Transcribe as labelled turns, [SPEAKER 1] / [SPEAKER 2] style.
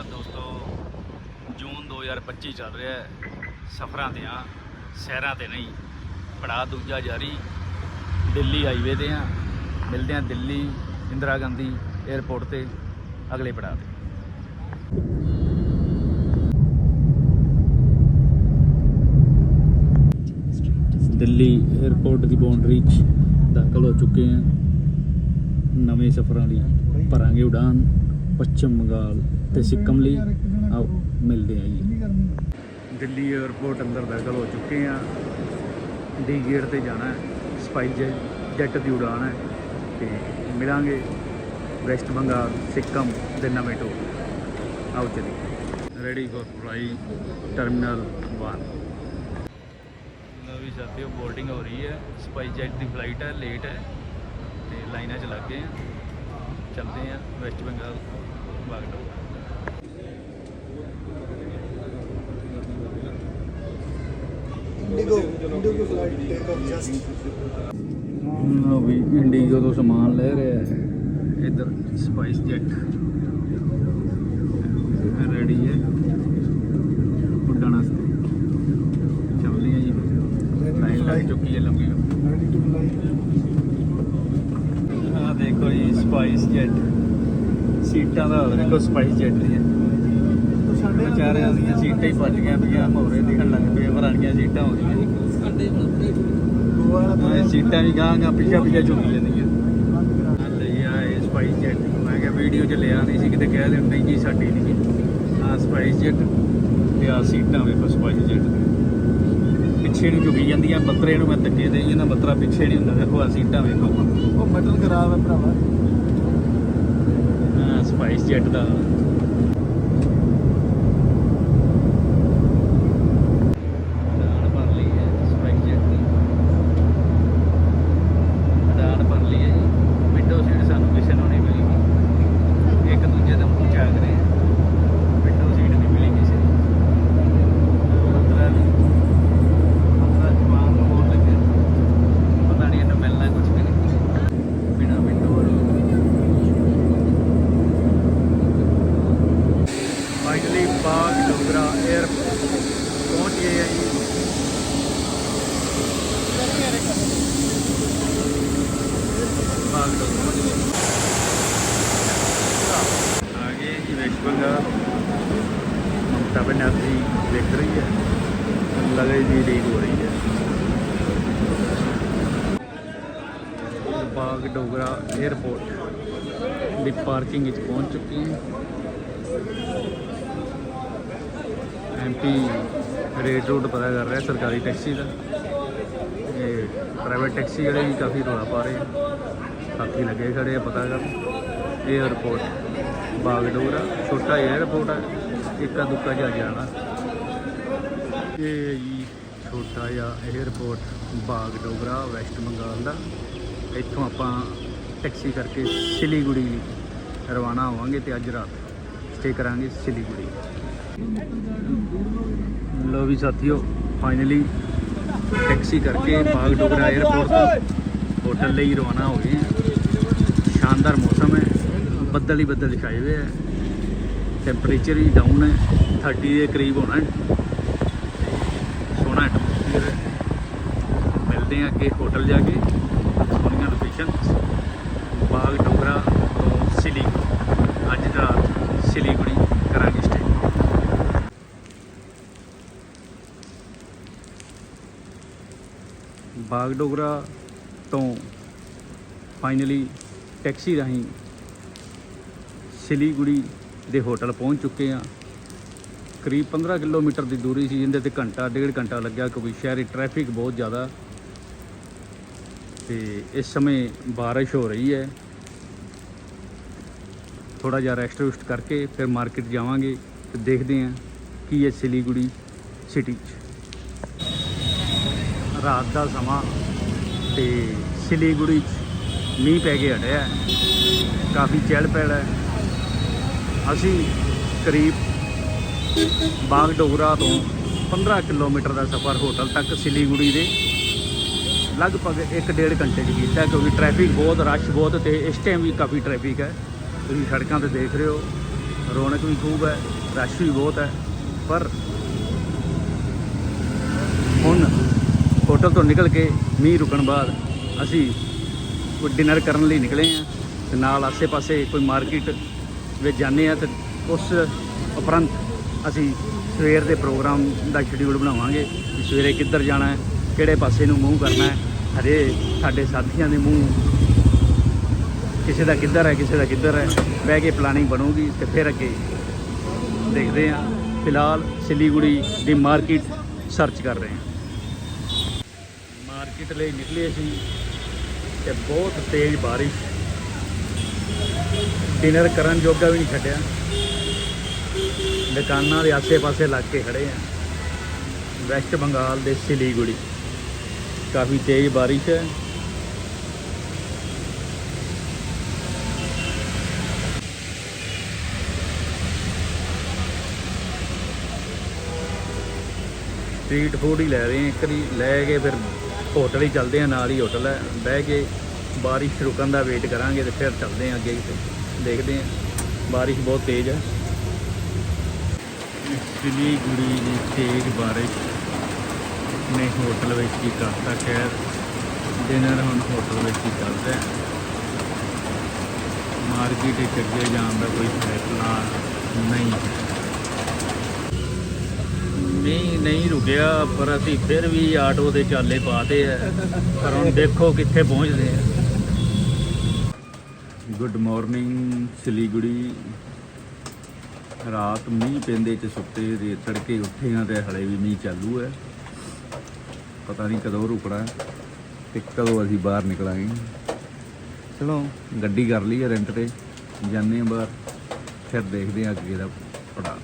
[SPEAKER 1] ਅਕਾਲ ਦੋਸਤੋ, ਜੂਨ 2025 ਚੱਲ ਰਿਹਾ ਹੈ। ਸਫ਼ਰਾਂ ਤੇ ਆ ਸੈਰਾਂ ਤੇ ਨਹੀਂ। ਪੜਾ ਦੂਜਾ ਜਾਰੀ। ਦਿੱਲੀ ਹਾਈਵੇ ਤੇ ਆ ਮਿਲਦੇ ਆ ਦਿੱਲੀ, ਇੰਦਰਾ ਗਾਂਧੀ 에ਅਰਪੋਰਟ ਤੇ। ਅਗਲੇ ਪੜਾਅ ਤੇ। ਦਿੱਲੀ 에ਅਰਪੋਰਟ ਦੀ ਬਾਉਂਡਰੀ 'ਚ ਦਾਖਲ ਹੋ ਚੁੱਕੇ ਹਾਂ। ਨਵੇਂ ਸਫ਼ਰਾਂ ਲਈ ਭਰਾਂਗੇ ਉਡਾਨ। ਪੱਛਮ ਬੰਗਾਲ ਤੇ ਸਿੱਕਮ ਲਈ ਆਓ ਮਿਲਦੇ ਹਾਂ ਜੀ। ਦਿੱਲੀ 에ਅਰਪੋਰਟ ਅੰਦਰ ਦਾਖਲ ਹੋ ਚੁੱਕੇ ਹਾਂ। ਡੀ ਗੇਟ ਤੇ ਜਾਣਾ ਹੈ ਸਪਾਈਸ ਜੈਟ ਦੀ ਉਡਾਨ ਹੈ ਤੇ ਮਿਲਾਂਗੇ ਵੈਸਟ ਬੰਗਾਲ ਸਿੱਕਮ ਦੇ ਨਵੇਂ ਟੂਰ ਆਓ ਚਲੀ ਰੈਡੀ ਫॉर ਫਲਾਈ ਟਰਮੀਨਲ 1 ਨਵੀਂ ਸਾਥੀਓ ਬੋਰਡਿੰਗ ਹੋ ਰਹੀ ਹੈ। ਸਪਾਈਸ ਜੈਟ ਦੀ ਫਲਾਈਟ ਹੈ ਲੇਟ ਹੈ ਤੇ ਲਾਈਨਾਂ 'ਚ ਲੱਗ ਗਏ ਆ ਚੱਲਦੇ ਆ West Bengal.
[SPEAKER 2] IndiGo IndiGo flight take off just
[SPEAKER 1] ਲੋ ਵੀ ਇੰਡੀਗੋ ਤੋਂ ਸਮਾਨ ਲੈ ਰਿਹਾ ਹੈ। ਇਧਰ ਸਪਾਈਸ ਜੈਟ ਰੈਡੀ ਹੈ। ਉੱਡਣ ਵਾਸਤੇ। ਚੱਲਦੇ ਆ ਜੀ। ਲਾਈਨ ਲੱਗ ਚੁੱਕੀ ਹੈ ਲੰਬੀ। ਆ ਦੇਖੋ ਜੀ ਸਪਾਈਸ ਜੈਟ ਸੀਟਾਂ ਦਾ ਹਾਲ ਦੇਖੋ ਸਪਾਈਸ ਜੈਟ ਦੀਆਂ ਵਿਚਾਰਿਆਂ ਦੀਆਂ ਸੀਟਾਂ ਹੀ ਭੱਜ ਗਈਆਂ ਪਈਆਂ ਮੋਰੇ ਦਿਖਣ ਲੱਗ ਪਏ ਪੁਰਾਣੀਆਂ ਸੀਟਾਂ ਹੋ ਗਈਆਂ। ਇਹ ਸੀਟਾਂ ਵੀ ਗਾਂ ਗਾਂ ਪਿੱਛੇ ਪਿੱਛੇ ਝੁਕੀ ਜਾਂਦੀਆਂ। ਆ, ਇਹ ਸਪਾਈਸ ਜੈਟ ਮੈਂ ਕਿਹਾ ਵੀਡੀਓ 'ਚ ਲਿਆ ਨਹੀਂ ਸੀ, ਕਿਤੇ ਕਹਿ ਦਿੰਦੇ ਜੀ ਸਾਡੀ ਨਹੀਂ ਆ ਸਪਾਈਸ ਜੈਟ ਤੇ ਆ ਸੀਟਾਂ ਵੇਖੋ ਸਪਾਈਸ ਜੈਟ ਪਿੱਛੇ ਨੂੰ ਝੁਕੀ ਜਾਂਦੀਆਂ, ਬੱਤਰੇ ਨੂੰ ਮੈਂ ਧੱਕੇ ਦੇਈ ਜਾਂਦਾ ਬੱਤਰਾ ਪਿੱਛੇ ਨਹੀਂ ਹੁੰਦਾ, ਦੇਖੋ ਆ ਸੀਟਾਂ ਵੇਖੋ।
[SPEAKER 2] ਉਹ ਬਟਨ ਖਰਾਬ ਹੈ ਭਰਾਵਾ।
[SPEAKER 1] ਹਾਂ ਸਪਾਈਸ ਜੈਟ ਦਾ ਉਡਾਨ ਭਰ ਲਈ ਹੈ ਸਪਾਈਸ ਜੈਟ ਦੀ ਉਡਾਨ ਭਰ ਲਈ ਹੈ ਜੀ ਵਿੰਡੋ ਸੀਟ ਸਾਨੂੰ ਕਿਸੇ ਨੂੰ ਨਹੀਂ ਮਿਲੀ ਇੱਕ ਦੂਜੇ ਦੇ ਮੂੰਹ ਝਾਕ ਰਹੇ ਆ ਵਿੰਡੋ ਸੀਟ ਨਹੀਂ ਮਿਲੀ ਕਿਸੇ ਨੂੰ ਅੰਦਰਾਂ ਵੀ ਅੰਦਰਾਂ ਜਵਾਨ ਨੂੰ ਹੋਰ ਲੱਗੇ ਪਤਾ ਨਹੀਂ ਇਹਨੂੰ ਮਿਲਣਾ ਕੁਝ ਵੀ ਨਹੀਂ ਬਿਨਾ ਵਿੰਡੋ ਵਾਲੀ ਫਾਈਨਲੀ ਬਾਗ ਡੋਗਰਾ 에ਅਰਪੋਰਟ ਪਹੁੰਚ ਗਏ ਆ ਜੀ ਬਾਗ ਡੋਗਰਾ ਆ ਗਏ ਜੀ ਵੈਸਟ ਬੰਗਾਲ ਮਮਤਾ दिख रही है लगेज भी रीड हो रही है बाग डोगरा एयरपोर्ट ਦੀ ਪਾਰਕਿੰਗ ਵਿੱਚ ਪਹੁੰਚ ਚੁੱਕੇ ਹਾਂ। ਐਮਪੀ ਰੇਟ ਰੂਟ ਪਤਾ ਕਰ ਰਿਹਾ, ਸਰਕਾਰੀ ਟੈਕਸੀ ਦਾ। ਇਹ ਪ੍ਰਾਈਵੇਟ ਟੈਕਸੀ ਵਾਲੇ ਵੀ ਕਾਫੀ ਰੋਲਾ ਪਾ ਰਹੇ ਆ। ਕਾਫੀ ਲੱਗੇ ਖੜੇ ਆ ਪਤਾ ਕਰ ਏਅਰਪੋਰਟ ਬਾਗਡੋਰਾ ਛੋਟਾ ਏਅਰਪੋਰਟ ਆ। ਇੱਕਾ ਦੁੱਕਾ ਜਾ ਜਾਣਾ। ਇਹ ਹੈ ਜੀ ਛੋਟਾ ਜਿਹਾ airport Bagdogra West Bengal ਦਾ। ਇੱਥੋਂ ਆਪਾਂ ਟੈਕਸੀ ਕਰਕੇ ਸਿਲੀਗੁੜੀ ਰਵਾਨਾ ਹੋਵਾਂਗੇ ਤੇ ਅੱਜ ਰਾਤ ਸਟੇ ਕਰਾਂਗੇ ਸਿਲੀਗੁੜੀ। ਲੋ ਵੀ ਸਾਥੀਓ ਫਾਈਨਲੀ ਟੈਕਸੀ ਕਰਕੇ ਬਾਗ ਡੋਗਰਾ 에ਅਰਪੋਰਟ ਤੋਂ ਹੋਟਲ ਲਈ ਰਵਾਨਾ ਹੋ ਗਏ ਹਾਂ। ਸ਼ਾਨਦਾਰ ਮੌਸਮ ਹੈ, ਬੱਦਲ ਹੀ ਬੱਦਲ ਛਾਏ ਹੋਏ ਹੈ। ਟੈਂਪਰੇਚਰ ਵੀ ਡਾਊਨ ਹੈ 30 ਦੇ ਕਰੀਬ ਹੋਣਾ ਹੈ ਸੋਹਣਾ ਐਟਮੋਸਫੀਅਰ ਹੈ ਮਿਲਦੇ ਹਾਂ ਅੱਗੇ ਹੋਟਲ ਜਾ ਕੇ। ਸੋਨੀਆ ਲੋਕੇਸ਼ਨ ਬਾਗ ਡੋਗਰਾ ਤੋਂ ਸਿਲੀਗੁੜੀ ਅੱਜ ਰਾਤ ਸਿਲੀਗੁੜੀ ਕਰਾਂਗੇ ਸਟੇ ਬਾਗ ਡੋਗਰਾ ਤੋਂ ਫਾਈਨਲੀ ਟੈਕਸੀ ਰਾਹੀਂ ਸਿਲੀਗੁੜੀ ਦੇ ਹੋਟਲ ਪਹੁੰਚ ਚੁੱਕੇ ਹਾਂ। ਕਰੀਬ 15 ਕਿਲੋਮੀਟਰ ਦੀ ਦੂਰੀ ਸੀ ਜਿੰਦੇ ਤੇ ਘੰਟਾ, ਡੇਢ ਘੰਟਾ ਲੱਗਿਆ, ਕਿਉਂਕਿ ਸ਼ਹਿਰੀ ਟ੍ਰੈਫਿਕ ਬਹੁਤ ਜ਼ਿਆਦਾ ਤੇ ਇਸ ਸਮੇਂ ਬਾਰਿਸ਼ ਹੋ ਰਹੀ ਹੈ। ਥੋੜਾ ਜਿਹਾ ਰੈਸਟ ਰੁਸਟ ਕਰਕੇ ਫਿਰ ਮਾਰਕੀਟ ਜਾਵਾਂਗੇ ਤੇ ਦੇਖਦੇ ਹਾਂ ਕੀ ਹੈ ਸਿਲੀਗੁੜੀ ਸਿਟੀ 'ਚ। ਰਾਤ ਦਾ ਸਮਾਂ ਤੇ ਸਿਲੀਗੁੜੀ 'ਚ ਮੀਂਹ ਪੈ ਕੇ ਹਟਿਆ ਕਾਫੀ ਚਹਿਲ ਪਹਿਲ ਹੈ। ਅਸੀਂ ਕਰੀਬ ਬਾਗ ਡੋਗਰਾ ਤੋਂ 15 ਕਿਲੋਮੀਟਰ ਦਾ ਸਫ਼ਰ ਹੋਟਲ ਤੱਕ ਸਿਲੀਗੁੜੀ ਦੇ ਲਗਭਗ 1.5 ਘੰਟੇ 'ਚ ਕੀਤਾ ਕਿਉਂਕਿ ਟ੍ਰੈਫਿਕ ਬਹੁਤ ਰਸ਼ ਬਹੁਤ ਤੇ ਇਸ ਟਾਈਮ ਵੀ ਕਾਫੀ ਟ੍ਰੈਫਿਕ ਹੈ। ਤੁਸੀਂ ਸੜਕਾਂ ਤੇ ਦੇਖ ਰਹੇ ਹੋ, ਰੌਣਕ ਵੀ ਖੂਬ ਹੈ ਰਸ਼ ਵੀ ਬਹੁਤ ਹੈ। ਪਰ ਹੁਣ ਹੋਟਲ ਤੋਂ ਨਿਕਲ ਕੇ ਮੀਂਹ ਰੁਕਣ ਬਾਅਦ ਅਸੀਂ ਕੋਈ ਡਿਨਰ ਕਰਨ ਲਈ ਨਿਕਲੇ ਆ ਤੇ ਨਾਲ ਆਸੇ-ਪਾਸੇ ਕੋਈ ਮਾਰਕੀਟ ਵਿੱਚ ਜਾਂਦੇ ਆ ਤੇ ਉਸ ਉਪਰੰਤ ਅਸੀਂ ਸਵੇਰ ਦੇ ਪ੍ਰੋਗਰਾਮ ਦਾ ਸ਼ਡਿਊਲ ਬਣਾਵਾਂਗੇ ਕਿ ਸਵੇਰੇ ਕਿੱਧਰ ਜਾਣਾ ਹੈ। ਕਿਹੜੇ ਪਾਸੇ ਨੂੰ ਮੂੰਹ ਕਰਨਾ ਹੈ ਹਰੇ ਸਾਡੇ ਸਾਥੀਆਂ ਦੇ ਮੂੰਹ ਕਿਸੇ ਦਾ ਕਿੱਧਰ ਹੈ, ਕਿਸੇ ਦਾ ਕਿੱਧਰ ਹੈ, ਬਹਿ ਕੇ ਪਲਾਨਿੰਗ ਬਣੂਗੀ ਤੇ ਫਿਰ ਅੱਗੇ ਦੇਖਦੇ ਹਾਂ। ਫਿਲਹਾਲ ਸਿਲੀਗੁੜੀ ਦੀ ਮਾਰਕੀਟ ਸਰਚ ਕਰ ਰਹੇ ਹਾਂ। ਮਾਰਕੀਟ ਲਈ ਨਿਕਲੇ ਸੀ ਤੇ ਬਹੁਤ ਤੇਜ਼ ਬਾਰਿਸ਼। ਡਿਨਰ ਕਰਨ ਜੋਗਾ ਵੀ ਨਹੀਂ ਛੱਡਿਆ। ਦੁਕਾਨਾਂ ਦੇ ਆਸੇ-ਪਾਸੇ ਲੱਗ ਕੇ ਖੜੇ ਆ ਵੈਸਟ ਬੰਗਾਲ ਦੇ ਸਿਲੀਗੁੜੀ। ਕਾਫੀ ਤੇਜ਼ ਬਾਰਿਸ਼ ਹੈ। ਸਟਰੀਟ ਫੂਡ ਹੀ ਲੈ ਰਹੇ ਹਾਂ। ਇੱਕ ਵਾਰੀ ਲੈ ਕੇ ਫਿਰ ਹੋਟਲ ਹੀ ਚੱਲਦੇ ਆ ਨਾਲ ਹੀ ਹੋਟਲ ਹੈ। ਬਹਿ ਕੇ ਬਾਰਿਸ਼ ਰੁਕਣ ਦਾ ਵੇਟ ਕਰਾਂਗੇ ਤੇ ਫਿਰ ਚੱਲਦੇ ਆ ਅੱਗੇ ਦੇਖਦੇ ਆ ਬਾਰਿਸ਼ ਬਹੁਤ ਤੇਜ਼ ਹੈ। ਸਿਲੀਗੁੜੀ ਦੀ ਤੇਜ਼ ਬਾਰਿਸ਼ ਨੇ ਹੋਟਲ ਵਿੱਚ ਹੀ ਕਰਤਾ ਖੈਰ ਡਿਨਰ ਹੁਣ ਹੋਟਲ ਵਿੱਚ ਹੀ ਚੱਲਦਾ ਮਾਰਕੀਟ ਵਿੱਚ ਅੱਗੇ ਜਾਣ ਦਾ ਕੋਈ ਫੈਸਲਾ ਨਹੀਂ। ਮੀਂਹ ਨਹੀਂ ਰੁਕਿਆ, ਪਰ ਅਸੀਂ ਫਿਰ ਵੀ ਆਟੋ ਦੇ ਚਾਲੇ ਪਾਤੇ ਆ ਪਰ ਹੁਣ ਦੇਖੋ ਕਿੱਥੇ ਪਹੁੰਚਦੇ ਆ ਗੁੱਡ ਮਾਰਨਿੰਗ ਸਿਲੀਗੁੜੀ। ਰਾਤ ਮੀਂਹ ਪੈਂਦੇ ਚ ਸੁੱਤੇ ਦੇ ਤੜਕੇ ਉੱਠੇ ਆ ਤੇ ਹਲੇ ਵੀ ਮੀਂਹ ਚਾਲੂ ਹੈ। ਪਤਾ ਨਹੀਂ ਕਦੋਂ ਰੁਕਣਾ ਤੇ ਕਦੋਂ ਅਸੀਂ ਬਾਹਰ ਨਿਕਲਾਂਗੇ। ਚਲੋ, ਗੱਡੀ ਕਰ ਲਈ ਹੈ ਰੈਂਟ ਤੇ। ਜਾਂਦੇ ਆ ਬਾਹਰ, ਫਿਰ ਦੇਖਦੇ ਆ ਅੱਗੇ ਦਾ ਪੜਾ